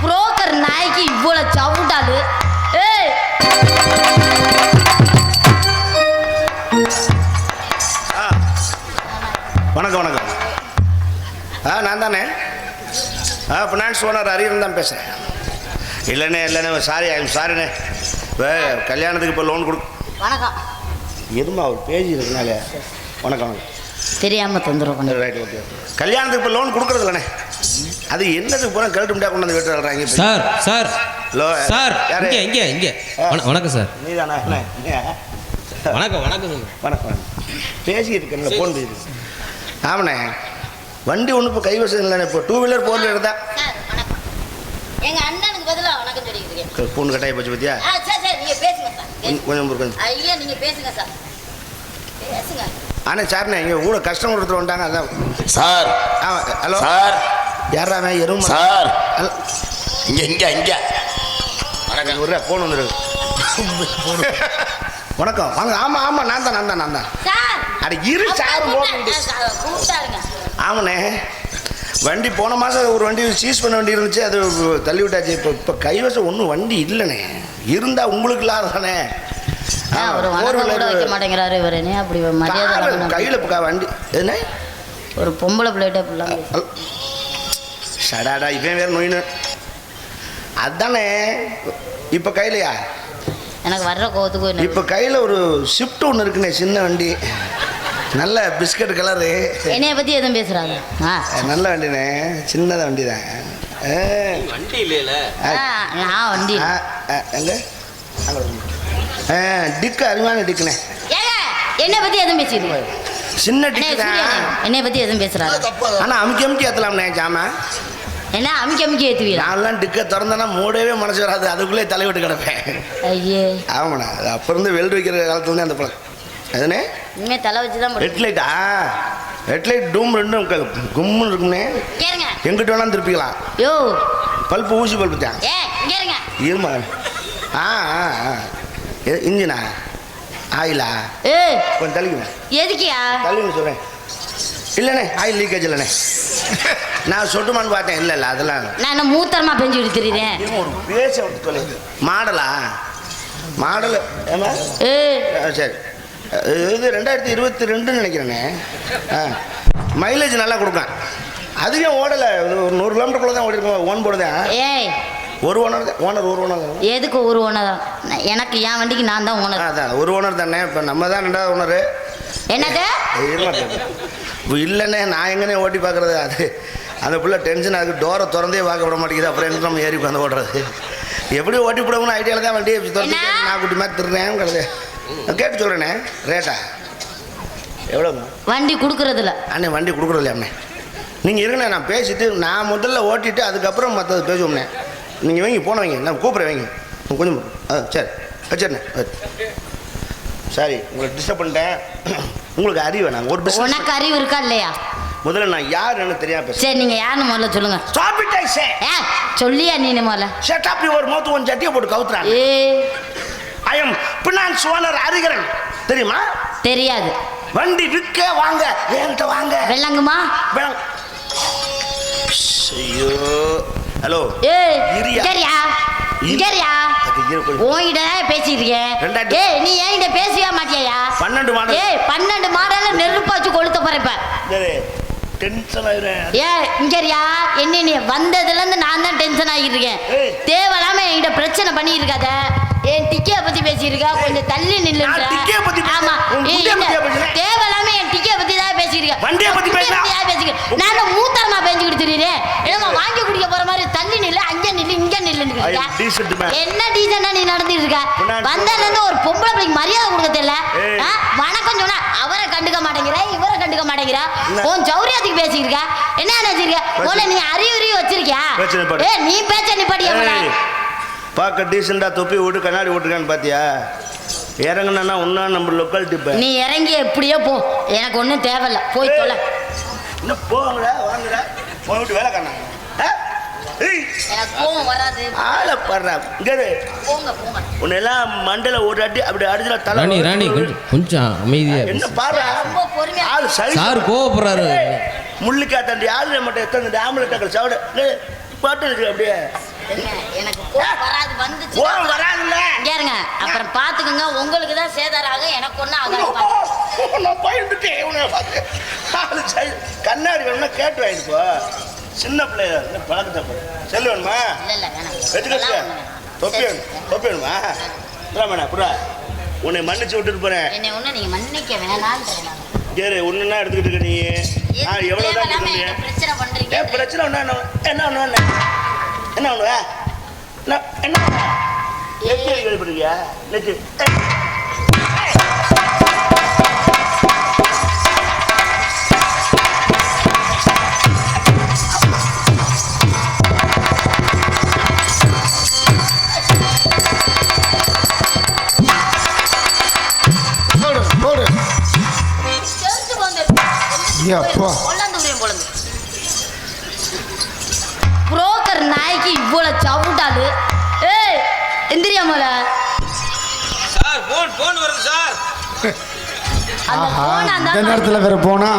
Broker நாய்க்கு இவ்வளவு சவுண்டாது. ஏய். வணக்கம் வணக்கம். ஆ நான் தானே? ஆ ஃபினான்ஸ் ஓனர் அரியன் தான் பேசுகிறேன் இல்லைண்ணே இல்லைண்ணே சாரி ஐம் சாரிண்ணே இப்போ கல்யாணத்துக்கு இப்போ லோன் கொடு. வணக்கம். எதுமா ஒரு பேஜ் இருக்குனால. வணக்கம் வணக்கம். தெரியாம தொந்தரவு பண்ண. ரைட் ஓகே கல்யாணத்துக்கு இப்போ லோன் கொடுக்குறது இல்லைண்ணே அது என்னதுக்கு பூரா கழட்டு முடியா கொண்டு வந்து வீட்டு வர்றாங்க சார் சார். ஹலோ சார் யாரு? இங்கே இங்கே இங்கே. வண- வணக்கம் சார். நீ தானே வணக்கம் வணக்கம் சொல்லுங்க. வணக்கம் வணக்கம். பேசிக்கிட்டு இருக்கேன்ல ஃபோன் பேசிட்டு ஆமாண்ணே. வண்டி ஒன்றும் இப்போ கைவசம் இல்லைண்ணே இப்போ டூ வீலர் ஃபோர் வீலர் தான் சார் வணக்கம். எங்க அண்ணனுக்கு பதிலா வணக்கம் இருக்கேன். பூண்டு கட்டாயி போச்சு பத்தியா? ஆ சரி சரி நீங்க பேசுங்க சார். பேசுங்க. கொஞ்சம் கொஞ்சம் ஐயா நீங்க பேசுங்க சார். பேசுங்க. ஆனால் சார்ண்ணே இங்கே கூட கஸ்டமர் ஒருத்தர் வந்துட்டாங்க அதான். சார். ஆ ஹலோ. சார். யாரா அவன் எருமை சார். இங்க இங்க இங்க. வணக்கம். ஒரு ஃபோன் வந்துரு வணக்கம். வாங்க ஆமாம் ஆமாம் நான் தான் நான் தான் நான் தான். சார். அட இரு சார் சார், ஆமாண்ணே. வண்டி போன மாதம் ஒரு வண்டி சீஸ் பண்ண வேண்டி இருந்துச்சு அது தள்ளி விட்டாச்சு. இப்போ இப்போ கைவசம் ஒன்றும் வண்டி இல்லைண்ணே. இருந்தால் உங்களுக்கு இல்லாதானே ஒரு வணக்கம் கூட வைக்க மாட்டேங்கிறாரு இவர். என்ன அப்படி மரியாதை கையில் இப்போ வண்டி? என்ன ஒரு பொம்பளை பிள்ளைகிட்ட இப்படிலாம் பேசு. சடாடா இவன் வேறு நோயின்னு அதானே இப்போ கையிலையா? எனக்கு வர்ற கோவத்துக்கு என்ன இப்போ கையில் ஒரு ஷிஃப்ட் ஒன்று இருக்குண்ணே சின்ன வண்டி. நல்ல பிஸ்கட் கலரு. என்னைய பத்தி எதுவும் பேசுறாங்க ஆ. நல்ல வண்டிண்ணே. சின்னத வண்டி தான் வண்டி இல்லைல்ல ஆ, நான் வண்டி டிக்கு அருமையான டிக்குண்ணே. ஏங்க என்னை பத்தி எதுவும் பேசிடுங்க சின்ன டிக்கு என்னைய பத்தி எதுவும் பேசுறாரு ஆனால் அமுக்கி அமுக்கி ஏற்றலாம்ண்ணே ஜாமா. என்ன அமுக்கி அமுக்கி ஏத்துவீரா? நான்லாம் டிக்கை திறந்தேன்னா மூடவே மனசு வராது. அதுக்குள்ளே தலைவிட்டு கிடப்பேன். ஐயே. ஆமாண்ணா அது அப்போ இருந்து வெல்டு வைக்கிற காலத்துலேருந்து அந்த பழக்கம். அதுனே இனிமே தலை வச்சு தான் ரெட் லைட்டா ரெட் லைட் டூம் ரெண்டும் கும்முன்னு இருக்கும்னே கேருங்க எங்கிட்ட வேணாலும் திருப்பிக்கலாம். யோ. பல்ப்பு ஊசி பல்ப்பு தான். ஏ கேருங்க இருமா? ஆ ஆ. இன்ஜினா ஆயிலா? ஏ! கொஞ்சம் தள்ளிக்குங்க. எதுக்கியா? தள்ளிங்க சொல்கிறேன் இல்லைண்ணே ஆயில் லீக்கேஜ் இல்லைண்ணே. நான் சொட்டுமான்னு பார்த்தேன். இல்லை இல்லை அதெல்லாம். நான் என்ன மூத்தரமா பெஞ்சு விடுத்துறேன் ஒரு பேச விட்டு சொல்லு மாடலா? மாடல். ஏமா ஏ! சரி. இது ரெண்டாயிரத்தி இருபத்தி ரெண்டுன்னு நினைக்கிறேனே. ஆ மைலேஜ் நல்லா கொடுப்பேன் அதிகம் ஓடலை. ஒரு நூறு கிலோமீட்டருக்குள்ள தான் ஓடி இருக்கோம் ஓன் போர்டு தான் ஏய் ஒரு ஓனர் தான் ஓனர் ஒரு ஓனர் எதுக்கு ஒரு ஓனர் தான்? எனக்கு என் வண்டிக்கு நான் தான் ஓனர் அதான் ஒரு ஓனர் தானே இப்போ நம்ம தான் ரெண்டாவது ஓனரு என்னது? இப்போ இல்லைண்ணே நான் எங்கனே ஓட்டி பார்க்குறது? அது அந்த பிள்ளை டென்ஷன் ஆகுது டோரை திறந்தே பார்க்க விட மாட்டேங்குது. அப்புறம் என்ன நம்ம ஏறி உட்காந்து ஓடுறது? எப்படி ஓட்டி விடணும்னு ஐடியாவில் தான் வண்டியை என்ன? நான் குட்டி மாதிரி திருறேன் கிடது கேட்டு சொல்கிறேண்ணே ரேட்டா எவ்வளோங்க வண்டி கொடுக்கறதில்ல. அண்ணே வண்டி கொடுக்குறதில்ல அண்ணே? நீங்கள் இருங்கண்ணே நான் பேசிட்டு நான் முதல்ல ஓட்டிட்டு அதுக்கப்புறம் மற்றது பேசுவோம்ண்ணே. நீங்கள் வைங்க போன வைங்க நான் கூப்பிட்றேன் வைங்க. கொஞ்சம் ஆ சரி. வச்சிருண்ணே சரி. உங்களை டிஸ்டர்ப் பண்ணிட்டேன். உங்களுக்கு அறிவு வேணாம். ஒரு பிஸ்னஸ் உனக்கு அறிவு இருக்கா இல்லையா? முதல்ல நான் யாருன்னு தெரியாம பேசுறேன். சரி நீங்க யாருன்னு முதல்ல சொல்லுங்க. ஸ்டாப் இட் ஐ சே. ஏ சொல்லியா நீ முதல்ல? Shut up your mouth one ஜட்டியை போட்டு கவுத்துறாங்க ஏ. I am finance owner Harikaran தெரியுமா? தெரியாது. வண்டி விற்க வாங்க என்கிட்ட வாங்க. வெள்ளங்குமா வேணாம். ஐயோ. ஹலோ ஏ இரியா. சரியா. சரியா ஏய் நீ என்கிட்ட பேசவே மாட்டியா பன்னெண்டு மாடல். ஏய் பன்னெண்டு மாடல நெருப்பு வச்சு கொளுத்த போறப்ப சரி டென்ஷன் ஆயிடுறேன். ஏ இங்கரியா. என்ன நீ வந்ததுல இருந்து நான் தான் டென்ஷன் ஆகிட்டு இருக்கேன். ஏய். தேவையில்லாம என்கிட்ட பிரச்சனை பண்ணிட்டு இருக்காத. என் டிக்கிய பத்தி பேசியிருக்கா கொஞ்சம் தள்ளி நில்லுன்ற டிக்கிய பத்தி. ஆமா? தேவையில்லாம என் டிக்கிய பத்தி தான் பேசியிருக்க வண்டிய பத்தி? பேசிக்கிறேன் நான் என்ன மூத்தரமா பேஞ்சு கொடுத்துறேன் என்னமா வாங்கி குடிக்க போற மாதிரி தள்ளி நில்லு அங்க நில்லு இங்க நில்லுன்னு. என்ன டீசெண்டா நீ நடந்துட்டு இருக்க? வந்ததுல இருந்து ஒரு பொம்பளை பிள்ளைக்கு மரியாதை கொடுக்க தெரியல? வணக்கம் சொன்னா அவரை கண்டுக்க மாட்டேங்கிற இவரை கண்டுக்க மாட்டேங்கிற? உன் சௌரியத்துக்கு பேசியிருக்க என்ன நினைச்சிருக்க உன்னை நீ அறிவுரி வச்சிருக்கியா. ஏ நீ பேச்ச நிப்பாட்டியா ஏய், பார்க்க டீசெண்டாக தொப்பி விட்டு கண்ணாடி விட்டுருக்கான்னு பார்த்தியா இறங்குனா ஒன்றா நம்ம லொக்காலிட்டி இப்போ. நீ இறங்கி எப்படியோ போ. எனக்கு ஒன்றும் தேவையில்ல. போய். தொலை. இன்னும் போங்கடா வாங்கடா. உன் வீட்டு வேலை காணா எனக்கு கோவம் வராது. ஆளை பாடுறா இங்கே இரு. போங்க போங்க. உன்னை எல்லாம் மண்டல ஒரு அடி அப்படி அடிச்சுல தலை ராணி ராணி கொஞ்சம் அமைதியா சரி கோவப்படுறாரு. முள்ளிக்கா தண்டி ஆளுநர் மட்டும் எத்தனை ஆம்பளை டக்கல் சவட. பாட்டு இருக்கு அப்படியே. எனக்கு கோவம் வராது வந்துச்சு கோவம் வராதுல்ல? இங்க இருங்க அப்புறம் பாத்துக்கோங்க உங்களுக்கு தான் சேதாரம் ஆகும் எனக்கு ஆகாது. பாத்துக்கோங்க. நான் பயந்துட்டேன் இவனை பார்த்து. கண்ணாடி வேணும்னா கேட்டு வாங்கிட்டு போ. சின்ன பிள்ளைய பழக்கத்தை. செல்லு வேணுமா. வேணாம் வேணாம். தொப்பி வேணும். தொப்பி வேணுமா? உன்னை மன்னிச்சு விட்டுட்டு போறேன். என்னை ஒண்ணு நீங்க மன்னிக்க நான். சரி ஒன்றுனா எடுத்துக்கிட்டு இருக்க நீ. ஆ எதுக்கு எவ்வளோ தான் தேவையில்லாம சொல்லுங்க என்ன பிரச்சனை பண்றீங்க? பிரச்சனை ஒன்றா என்ன ஒன்று என்ன ஒன்று என்ன என்ன? நெத்தி. வெளிப்படுறியா நெத்தி போடு போடு புரோக்கர் நாய்க்கு இவ்வளவு சவுண்டாலு ஏய் எந்திரியாமல சார் போன் போன் வருது சார். அந்த போன் அந்த நேரத்தில் வேற போனா?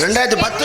ரெண்டாயிரத்தி பத்து.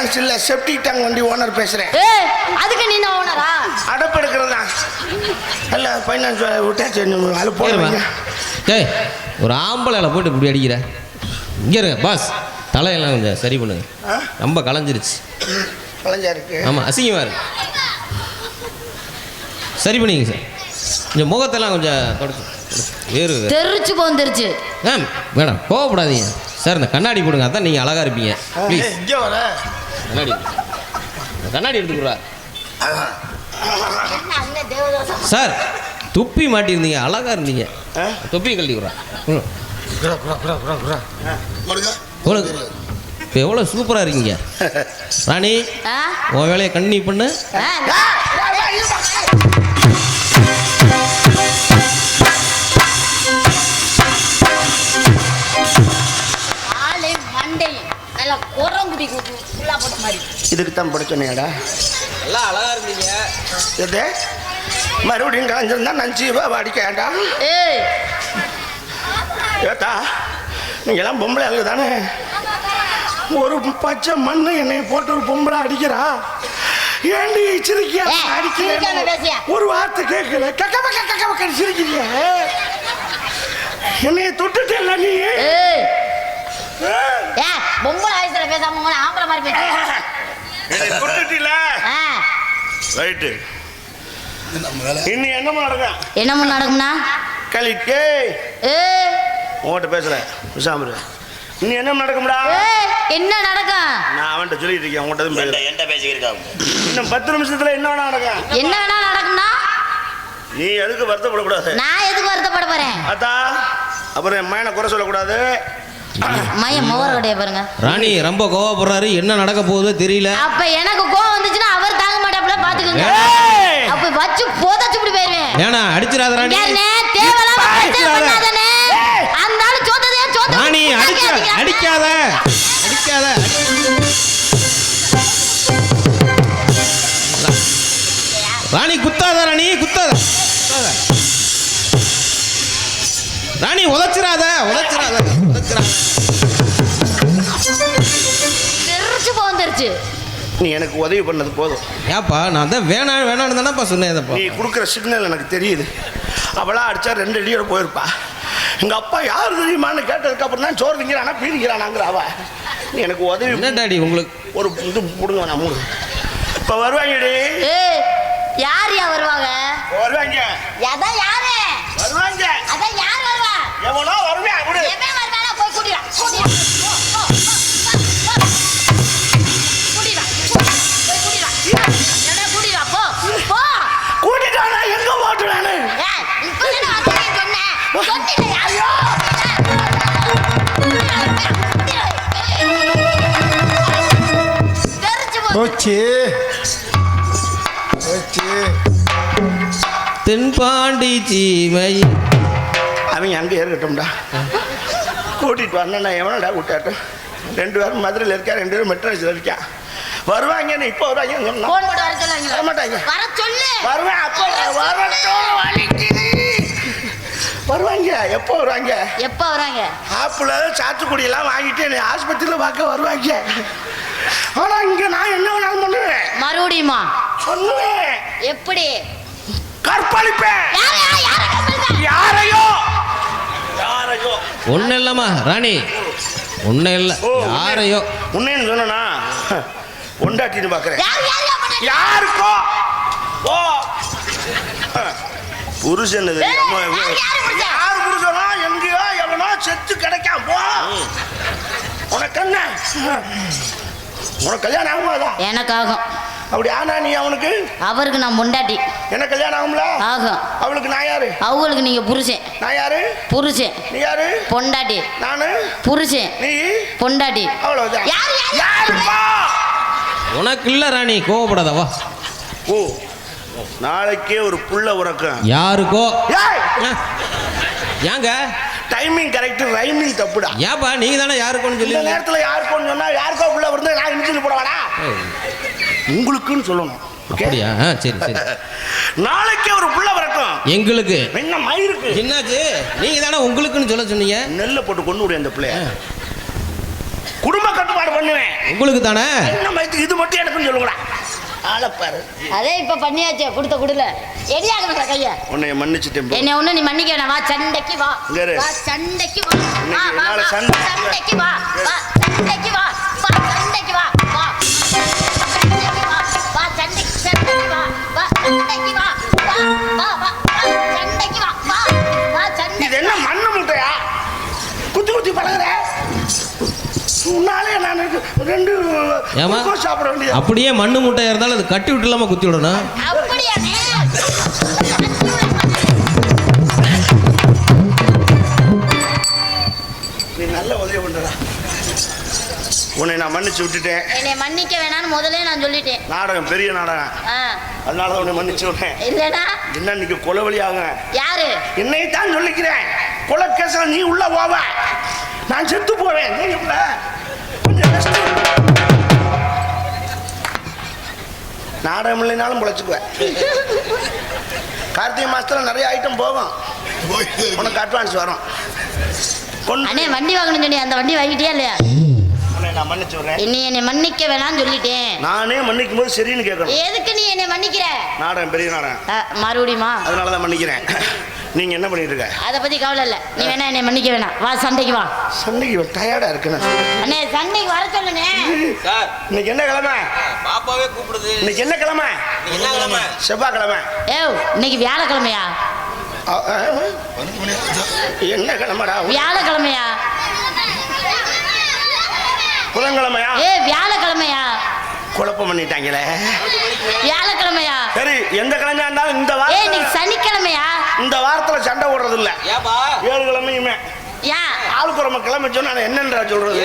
ஃபைனான்ஸ் இல்லை. செப்டிக் டேங்க் வண்டி ஓனர் பேசுகிறேன் ஏய் அதுக்கு நீ என்ன ஓனரா அடப்பெடுக்கிறதா இல்ல ஃபைனான்ஸ் விட்டாச்சு. அது போடுவீங்க டேய் ஒரு ஆம்பளையில போட்டு இப்படி அடிக்கிற? இங்கே இருங்க பாஸ் தலையெல்லாம் கொஞ்சம் சரி பண்ணுங்க. ஆ? ரொம்ப களைஞ்சிருச்சு. கலைஞ்சா இருக்கு. ஆமாம் அசிங்கமாக இருக்கு. சரி பண்ணிங்க சார் கொஞ்சம் முகத்தெல்லாம் கொஞ்சம் தொடச்சு. வேறு தெரிச்சு போந்துருச்சு. ஆ மேடம் கோவப்படாதீங்க. சார் இந்த கண்ணாடி கொடுங்க அதான் நீங்கள் அழகாக இருப்பீங்க. ப்ளீஸ் கண்ணாடி. கண்ணாடி எடுத்துக்கிறா சார் துப்பி மாட்டியிருந்தீங்க அழகாக இருந்தீங்க? தொப்பி கழட்டி விட்றா குரா குரா குரா குரா குரா எவ்வளோ இப்போ எவ்வளோ சூப்பராக இருக்கீங்க? ராணி ஆ? உன் வேலையை கண்ணி பண்ணு. குரங்குடி மாதிரி இதுக்கு தான் படிச்சோன்னேடா நல்லா அழகாக இருந்தீங்க. எது? மறுபடியும் கலைஞ்சிருந்தா நஞ்சு அடிக்கேண்டா ஏய். ஏத்தா நீங்கெல்லாம் பொம்பளை அங்கே தானே. ஒரு பச்சை மண்ணு என்னை போட்டு ஒரு பொம்பளை அடிக்கிறா. ஏண்டி சிரிக்கியா? அடிக்கிறேன்? ஒரு வார்த்தை கேட்கல. கக்க பக்க கக்க பக்க சிரிக்கிறிய? என்னைய தொட்டுட்டேல்ல நீ? ஏ பொம்பளை வயசுல பேசாம உங்களை ஆம்பளை மாதிரி என்னை ரைட்டு. இன்னி என்னமா நடக்கும்? என்னமோ நடக்கும்னா? கலிட்டே ஏய் உன்கிட்ட பேசுறேன். விசாமரு. இன்னி என்ன நடக்கும்டா? என்ன நடக்கும்? நான் அவன்கிட்ட சொல்லிட்டு இருக்கேன் தான் பேசுறேன். என்கிட்ட பேசிக்கிருக்காங்க இன்னும் பத்து நிமிஷத்துல என்ன வேணா நடக்கும்? என்ன வேணா நடக்கும்னா? நீ எதுக்கு வருத்தப்படக்கூடாது? நான் எதுக்கு வருத்தப்பட போறேன்? அத்தா அப்புறம் என் மயனை குறை சொல்லக்கூடாது. மையம் கடைய பாருங்க. ராணி ரொம்ப கோவப்படுறாரு. என்ன நடக்க போகுதோ தெரியல. அப்ப எனக்கு கோவம் வந்துச்சுன்னா அவர் தாங்க மாட்டாப்புல பாத்துக்கோங்க! அப்ப வச்சு போதாச்சு இப்படி போயிருவேன். ஏனா ராணி. பிரச்சனை. அந்த ஆளு சோத்த ராணி அடிக்காதீங்க. அடிக்காத. அடிக்காத. ராணி குத்தாத ராணி குத்தாத. குத்தாத. ராணி உதைச்சிராத உதைச்சிராத உதைச்சிராத தெரிச்சு போந்துருச்சு நீ எனக்கு உதவி பண்ணது போதும். ஏப்பா நான் தான் வேணாம் வேணான்னு தானேப்பா சொன்னேன் நீ கொடுக்குற சிக்னல் எனக்கு தெரியுது. அவளா அடிச்சா ரெண்டு அடியோட போயிருப்பா. எங்க அப்பா யார் தெரியுமான்னு கேட்டதுக்கு அப்புறம் தான் சோறு திங்கிறானா பீடிக்கிறானாங்கிற அவ. நீ எனக்கு உதவி என்ன டாடி உங்களுக்கு? ஒரு இது பிடுங்க நான் மூணு. இப்போ வருவாங்கடி. யார் யா வருவாங்க? வருவாங்க. யாரு? சீமை அவங்க அங்கே இருக்கட்டும்டா. கூட்டிட்டு வரணும் எவனடா விட்டாட்டும் ரெண்டு பேரும் மதுரையில் இருக்கா? ரெண்டு பேரும் மெட்ராஸில் இருக்கா? வருவாங்க இப்போ வருவாங்க. சொன்னா மாட்டாங்க. வருவேன். அப்போ வரட்டும் வலிக்குது வருவாங்க. எப்போ வருவாங்க? எப்ப வராங்க? ஆப்பிள் சாத்துக்குடியெல்லாம் வாங்கிட்டு என்னை ஆஸ்பத்திரியில் பார்க்க வருவாங்க. ஆனால் இங்கே நான் என்ன வேணாலும் பண்ணுவேன்? மறுபடியுமா? பண்ணுவேன். எப்படி? கற்பழிப்பேன். யாரையா? யாரையோ? யாரையோ? ஒன்றும் இல்லைம்மா ராணி. ஒன்றும் இல்லை ஓ, யாரையோ? உன்னேன்னு சொன்னா யாரையா பண்ண- யாருக்கோ? ஓ. புருஷன் யார் புருஷன்? எங்கேயோ எவனோ செத்து கிடைக்காம போ. உனக்கு என்ன? உனக்கு கல்யாணம் ஆகுமாதா எனக்காகும் அப்படி ஆனா நீ அவனுக்கு? அவருக்கு நான் முண்டாட்டி எனக்கு கல்யாணம் ஆகும்ல? ஆகும் அவளுக்கு நான் யாரு? அவங்களுக்கு நீங்க புருஷன். நான் யாரு? புருஷன். நீ யாரு? பொண்டாட்டி. நானு? புருஷன். நீ? பொண்டாட்டி. அவ்வளவுதான். யார் யார்? யாருப்பா? உனக்கு இல்லை ராணி கோவப்படாத வா. ஓ நாளைக்கே ஒரு புள்ள உறக்கம். யாருக்கோ. ஏங்க? டைமிங் கரெக்ட் ரைமிங் தப்புடா. ஏப்பா நீங்க தானே யாருக்கோன்னு இந்த சொல்லி நேரத்துல யாருக்கும் சொன்னா யாருக்கோ புள்ள வந்து நான் இனிச்சு போடவாடா உங்களுக்குன்னு சொல்லணும்? அப்படியா? சரி சரி. நாளைக்கே ஒரு புள்ள வரட்டும். எங்களுக்கு? என்ன மயிருக்கு என்னாச்சு? நீங்க தானே உங்களுக்குன்னு சொல்ல சொன்னீங்க? நெல்லை போட்டு கொண்டு விடு அந்த பிள்ளைய. குடும்ப கட்டுப்பாடு பண்ணுவேன். உங்களுக்கு தானே? என்ன மயத்துக்கு இது மட்டும் எனக்குன்னு சொல்லுங்கடா ஆளப்பாரு அதே இப்ப பண்ணியாச்சே. கொடுத்த குடுல. எரியாகணும் கைய? உன்னை மன்னிச்சுட்டேன் போ. என்னை ஒண்ணு நீ மன்னிக்க வேணாம். வா சண்டைக்கு வா. வா சண்டைக்கு வா. வா சண்டைக்கு வா. வா சண்டைக்கு வா. இது என்ன மண்ணு முட்டையா? குத்தி குத்தி பழகுற? முன்னாலே நான் ரெண்டு சாப்பிட வேண்டியது. அப்படியே மண்ணு முட்டையா இருந்தாலும் அது கட்டி விட்டு இல்லாம குத்தி விடணும். நீ நல்ல உதவி பண்றடா. உன்னை நான் மன்னிச்சு விட்டுட்டேன். என்னை மன்னிக்க வேணாம்னு முதல்ல நான் சொல்லிட்டேன். நாடகம் பெரிய நாடகம். ஆ. அதனால தான் உன்னை மன்னிச்சு விட்டேன் இல்லைனா என்ன இன்னைக்கு கொலவழி ஆகும் யாரு? என்னை தான் சொல்லிக்கிறேன். கொலக்கேசல நீ உள்ள போவ. நான் செத்து போவேன். நாடகம் இல்லைனாலும் பொழைச்சுக்குவேன். கார்த்திகை மாசத்துல நிறைய ஐட்டம் போகும். உனக்கு அட்வான்ஸ் வரும். அண்ணே வண்டி வாங்கணும்னு சொன்னி அந்த வண்டி வாங்கிட்டியா இல்லையா? நான் மன்னிச்சு விடுறேன். என்னை என்னை மன்னிக்க வேணாம்னு சொல்லிட்டேன். நானே மன்னிக்கும் போது சரின்னு கேட்கணும். எதுக்கு நீ என்னை மன்னிக்கிற? நாடகம் பெரிய நாடகம். மறுபடியுமா? அதனால தான் மன்னிக்கிறேன். நீங்க என்ன பண்ணிட்டு இருக்க? அதை பத்தி கவலை இல்லை. நீ வேணா என்னை மன்னிக்க வேணாம். வா சண்டைக்கு வா. சண்டைக்கு டயர்டா இருக்கு நான் அண்ணே சண்டைக்கு வர சொல்லுண்ணே சார். இன்னைக்கு என்ன கிழமை? பாப்பாவே கூப்பிடுது. இன்னைக்கு என்ன கிழமை? என்ன கிழமை? செவ்வாய் கிழமை ஏவ் இன்னைக்கு வியாழக்கிழமையா? என்ன கிழமைடா? வியாழக்கிழமையா? புதன்கிழமையா ஏ வியாழக்கிழமையா? குழப்பம் பண்ணிட்டாங்களே. வியாழக்கிழமையா? சரி எந்த கிழமையா இருந்தாலும் இந்த ஏ வாரம் இன்னைக்கு சனிக்கிழமையா? இந்த வாரத்துல சண்டை போடுறது இல்ல ஏப்பா ஏழு கிழமையுமே ஏன் ஆளுக்கு ஒரு கிழமை சொன்னா நான் என்னன்றா சொல்றது?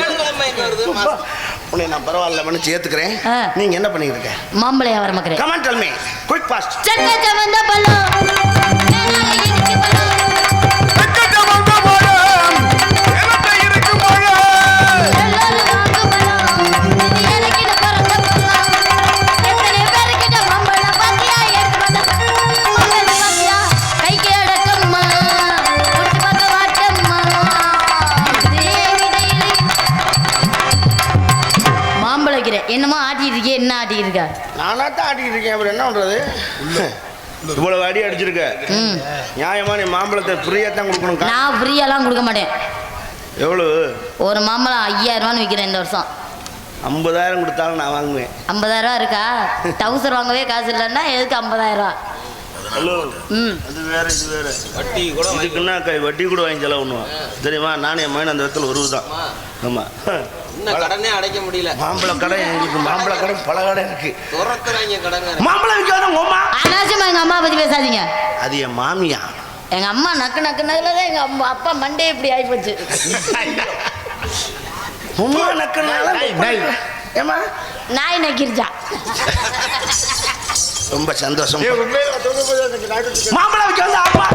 உன்னை நான் பரவாயில்ல மன்னிச்சு ஏத்துக்கிறேன். நீங்க என்ன பண்ணிட்டு இருக்க? மாம்பழையா வர மக்களே comment tell me quick fast சட்ட சமந்த பழம் என்னமோ ஆட்டிட்டு இருக்கே என்ன ஆட்டிட்டு இருக்கா? நானா தான் ஆட்டிக்கிட்டு இருக்கேன். அப்புறம் என்ன பண்றது? இவ்வளவு அடி அடிச்சிருக்க. ம். நியாயமா நீ மாம்பழத்தை ஃப்ரீயா தான் கொடுக்கணும் நான் ஃப்ரீயாலாம் கொடுக்க மாட்டேன். எவ்வளவு? ஒரு மாம்பழம் ஐயாயிரம் ரூபான்னு விற்கிறேன் இந்த வருஷம். ஐம்பதாயிரம் கொடுத்தாலும் நான் வாங்குவேன். ஐம்பதாயிரம் ரூபா இருக்கா? டவுசர் வாங்கவே காசு இல்லைன்னா எதுக்கு ஐம்பதாயிரம் ரூபா? ஹலோ. ம். அது வேற இது வேற. வட்டி கூட இதுக்குன்னா கை வட்டி கூட வாங்கி செலவு பண்ணுவான் தெரியுமா? நானே என் மகன் அந்த இடத்துல வருவதுதான். ஆமா. இன்னும் கடனே அடைக்க முடியல. மாம்பழ கடை எங்களுக்கு மாம்பழ கடை பல கடை இருக்கு. துறக்குறாங்க கடங்க மாம்பழம் விற்காத உமா அனாவசியமா எங்க அம்மா பத்தி பேசாதீங்க. அது என் மாமியா. எங்க அம்மா நக்கு நக்கு நக்குல தான் எங்க அம்மா அப்பா மண்டே இப்படி ஆயிப்போச்சு. உமா நக்கனால ஏமா நாய் நக்கிருச்சா? ரொம்ப சந்தோஷம். மாம்பழம் வைக்க வந்து அப்பா.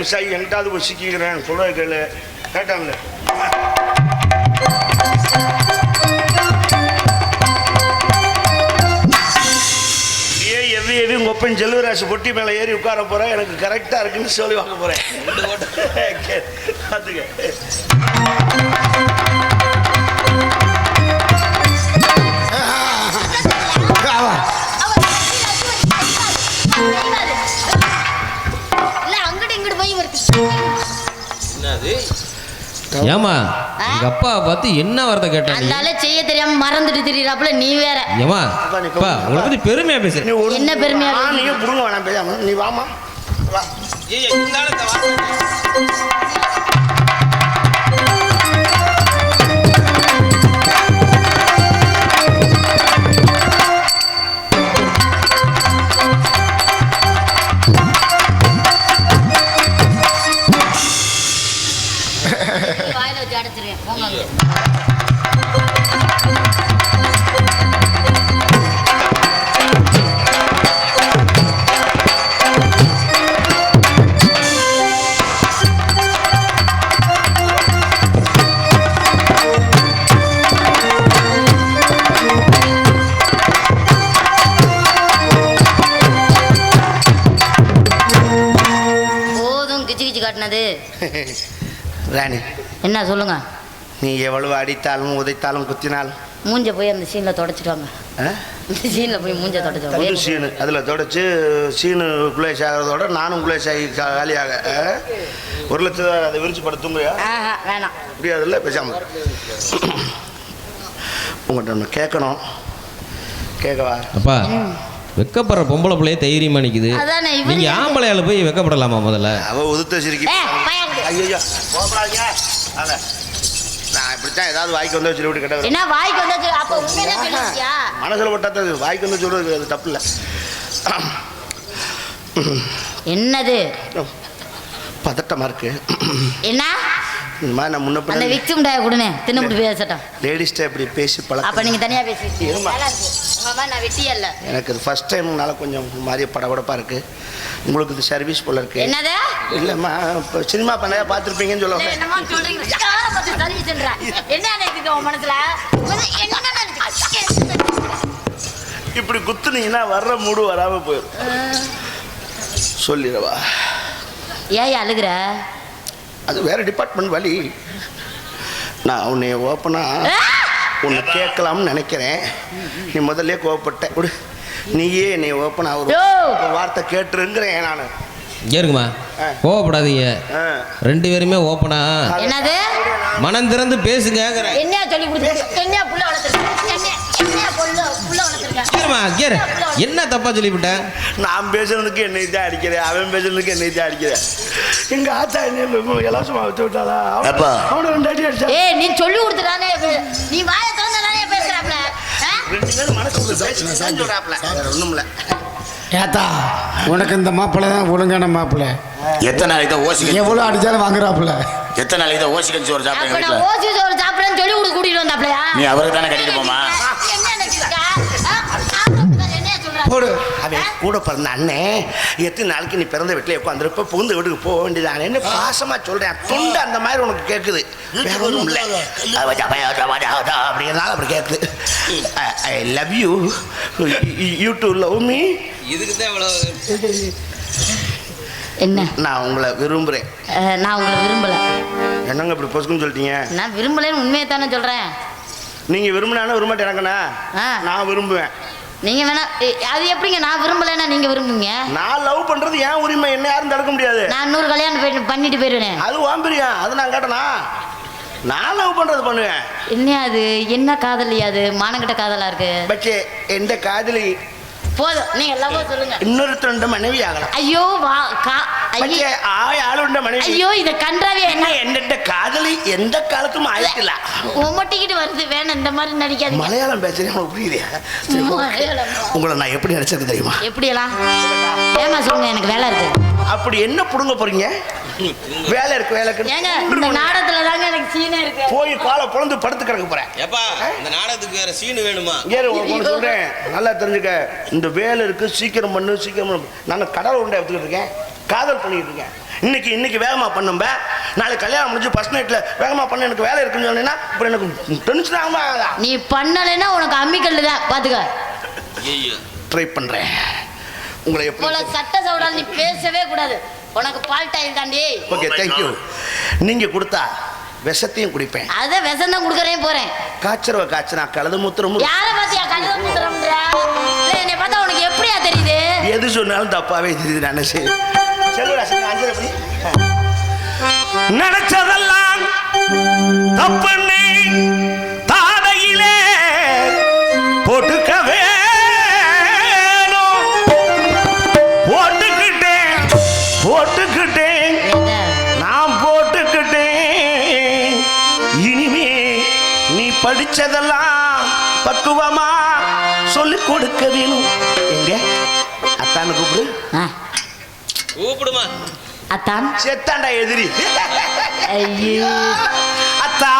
மிஸ் ஆகி எங்கிட்டாவது போய் சிக்கிக்கிறேன் சொல்ல கேளு கேட்டாங்களே எவ்வி எவ்வி உங்க ஒப்பன் செல்வராசு பொட்டி மேலே ஏறி உட்கார போறேன் எனக்கு கரெக்டாக இருக்குன்னு சொல்லி வாங்க போறேன். பார்த்துக்க ஏமா எங்க அப்பா பார்த்து என்ன வார்த்தை கேட்டா நீ அதனால செய்ய தெரியாம மறந்துட்டு திரியறாப்புல நீ வேற. ஏமா அப்பா உங்களை பத்தி பெருமையா நீ ஒரு என்ன பெருமையா நீயும் புடுங்க வேணாம் பேசாம. நீ வாமா வா. வாயில அடித்தாலும் உதைத்தாலும் குத்தினாலும். மூஞ்ச போய் அந்த சீன்ல தொடச்சிட்டு வாங்க ஆ? இந்த சீன்ல போய் மூஞ்ச தொடச்சு புது வாங்க சீனு அதில் தொடச்சு சீனு குளேஷ் ஆகிறதோட நானும் குளேஷ் ஆகி காலியாக? ஒரு லட்சம் அதை விரிச்சு படுத்துங்கயா ஆஹா வேணாம். முடியாதுல்ல பேசாம. உங்கள்கிட்ட ஒன்று கேட்கணும். கேட்கவா? அப்பா வெக்கப்படுற பொம்பளை பிள்ளைய தைரியமா நிக்குது. நீங்க ஆம்பளையால போய் வெக்கப்படலாமா முதல்ல? அவ உதுத்த சிரிக்கி. ஐயோ ஏதாவது வாய்க்கு வந்து வச்சு விட்டு கேட்டேன் என்ன வாய்க்கு வந்தாச்சு அப்ப உண்மையிலே சொல்லிருக்கியா மனசில் பட்டாத வாய்க்கு வந்து சொல்றது அது தப்பு இல்லை என்னது? பதட்டமாக இருக்கு. என்ன? இந்த மாதிரி நான் முன்ன அந்த விக்டிம் டாய கொடுனே தின்னுபிட்டு பேசட்டும் லேடிஸ்ட்ட இப்படி பேசி அப்ப பழக்கம் நீங்க தனியா பேசிருக்கீங்க இருமா. நல்லா இருக்கு. உங்க அம்மா நான் வெட்டியே இல்ல எனக்கு இது ஃபர்ஸ்ட் டைம்னால கொஞ்சம் மாதிரி படபடப்பாக இருக்கு. உங்களுக்கு இது சர்வீஸ் போல இருக்கு. என்னது? இல்லைம்மா இப்போ சினிமா பண்ணையா பார்த்துருப்பீங்கன்னு சொல்லுவாங்க. யாரை பத்தி சர்வீஸ்ன்ற என்ன நினைக்குது உன் மனசுல? என்ன நினைச்சு இப்படி குத்துனீங்கன்னா வர்ற மூடு வராமல் போயிடும் சொல்லிடவா ஏன் அழுகுற? அது வேற டிபார்ட்மெண்ட் வழி. நான் உன்னை ஓப்பனா உன்னை கேட்கலாம்னு நினைக்கிறேன். நீ முதல்ல கோவப்பட்ட. விடு. நீயே என்னை ஓப்பனா. ஒரு வார்த்தை கேட்டுருங்கிறேன் நான். இங்க இருக்குமா? ஆ. கோவப்படாதீங்க. ரெண்டு பேருமே ஓப்பனா? என்னது? மனம் திறந்து பேசுங்க என்ன சொல்லி என்ன புள்ள வளர்த்துருக்க? என்ன என்ன புள்ள புள்ள வளர்த்துருக்க? கேருமா கேரு என்ன தப்பா சொல்லிவிட்டேன் நான் பேசுறதுக்கு என்னை தான் அடிக்கிறேன் அவன் பேசுறதுக்கு என்னை தான் அடிக்கிறேன் எங்க ஆத்தா என்ன இலவசமா வச்சு விட்டாளா? அவன- அப்பா. அவனை ரெண்டு அடி அடிச்சா ஏய் நீ சொல்லி கொடுத்துட்டானே நீ வாயை திறந்தானே பேசுறாப்ல? ரெண்டு பேரும் மனசுக்குள்ள பேசுறேன் சொல்றாப்ல. வேற ஒண்ணும் இல்ல. ஏத்தா உனக்கு இந்த மாப்பிள்ளை தான் ஒழுங்கான மாப்பிள்ளை. எத்தனை நாளைக்கு தான் ஓசிக்க எவ்வளோ அடிச்சாலும் வாங்குறாப்புல. எத்தனை நாளைக்கு தான் ஓசிக்கன் சோறு அப்ப சாப்பிடுங்க நான் வீட்டில் ஓசி சோறு சாப்பிடுறேன்னு சொல்லி கொடுக்க கூட்டிட்டு வந்தாப்லையா நீ அவருக்கு தானே கட்டிட்டு போமா என்ன நினைச்சிருக்கா? ஆ? போடு. அவன் கூட பிறந்த அண்ணன் எத்தனை நாளைக்கு நீ பிறந்த வீட்டில் உட்காந்துருப்ப புகுந்த வீட்டுக்கு போக வேண்டியதானே? என்ன பாசமா சொல்றேன். துண்டு அந்த மாதிரி உனக்கு கேட்குது வேற ஒன்றும் இல்லை. அப்படிங்கிறனால அப்படி கேட்குது I love you you to love me இதுக்கு தான் இவ்வளோ என்ன? நான் உங்களை விரும்புகிறேன் நான் உங்களை விரும்பல. என்னங்க இப்படி பொசுக்குன்னு சொல்லிட்டீங்க? நான் விரும்பலன்னு உண்மையை தானே சொல்றேன். நீங்கள் விரும்பினாலும் விரும்பட்டேன் எனக்குண்ணா ஆ. நான் விரும்புவேன். நீங்க வேணா எ- அது எப்படிங்க நான் விரும்பலைன்னா நீங்க விரும்புங்க நான் லவ் பண்ணுறது ஏன் உரிமை என்ன யாரும் தடுக்க முடியாது. நான் நூறு கல்யாணம் போயிட்டு பண்ணிட்டு போயிடுவேன். அது வாம்பிரியா அது நான் கேட்டனா? நான் லவ் பண்ணுறது பண்ணுவேன். என்ன அது? என்ன காதலியா அது? மானங்கிட்ட காதலா இருக்கு? பச்சே எந்த காதலி போதும். நீங்க லவ் சொல்லுங்க. இன்னொருத்தருண்ட மனைவி ஆகலாம். ஐயோ வா கா ஆளுண்ட மனைவி. ஐயோ இத கன்றாவே என்ன? என்ன என்னட்ட காதலி எந்த காலத்தும் ஆயிட்டில்ல உமட்டிக்கிட்டு வருது வேணாம் இந்த மாதிரி நடிக்காதீங்க. மலையாளம் பேசுறேன் உனக்கு புரியுதா. உங்களை நான் எப்படி நினைச்சிருக்கு தெரியுமா? எப்படியெல்லாம்? ஏமா சொல்லுங்க எனக்கு வேலை இருக்கு. அப்படி என்ன புடுங்க போறீங்க? வேலை இருக்கு வேலை இருக்கு. ஏங்க இந்த நாடகத்துல தாங்க எனக்கு சீனே இருக்கு. போய் காலை பொழந்து படுத்து கிடக்க போறேன். ஏப்பா இந்த நாடகத்துக்கு வேற சீனு வேணுமா? ஏறு உனக்கு ஒண்ணு சொல்றேன். நல்லா தெரிஞ்சுக்க. இந்த வேலை இருக்கு சீக்கிரம் பண்ணு சீக்கிரம் பண்ணு. நான் கடல் உண்டை எடுத்துக்கிட்டு இருக்கேன். காதல் பண்ணிட்டு இருக்கேன். இன்னைக்கு இன்னைக்கு வேகமா பண்ணும்ப நாளைக்கு கல்யாணம் முடிஞ்சு ஃபர்ஸ்ட் நைட்ல வேகமா பண்ண எனக்கு வேலை இருக்குன்னு சொன்னீங்கன்னா அப்புறம் எனக்கு டென்ஷன் ஆகுமா நீ பண்ணலைன்னா உனக்கு அம்மிக்கல்லு தான். பாத்துக்க. ஐயோ ட்ரை பண்றேன். உங்களை போல எப்படி சட்ட சவுடால் நீ பேசவே கூடாது. உனக்கு பால் டைல் தாண்டி. ஓகே தேங்க்யூ நீங்க கொடுத்தா விஷத்தையும் குடிப்பேன். அத விஷம் தான் கொடுக்கறேன் போறேன். காய்ச்சரவ காய்ச்சனா கலது முத்திரம் யார பாத்தியா கழுத முத்துறம்ன்ற என்னை பார்த்தா உனக்கு எப்படியா தெரியுது? எது சொன்னாலும் தப்பாவே தெரியுது நான் சரி நினைச்சதெல்லாம் தப்புன்னு படிச்சதெல்லாம் பக்குவமா சொல்லி கொடுக்க வேணும். எங்க? அத்தானு கூப்பிடு. கூப்பிடுமா. அத்தான். செத்தாண்டா எதிரி. ஐயோ. அத்தா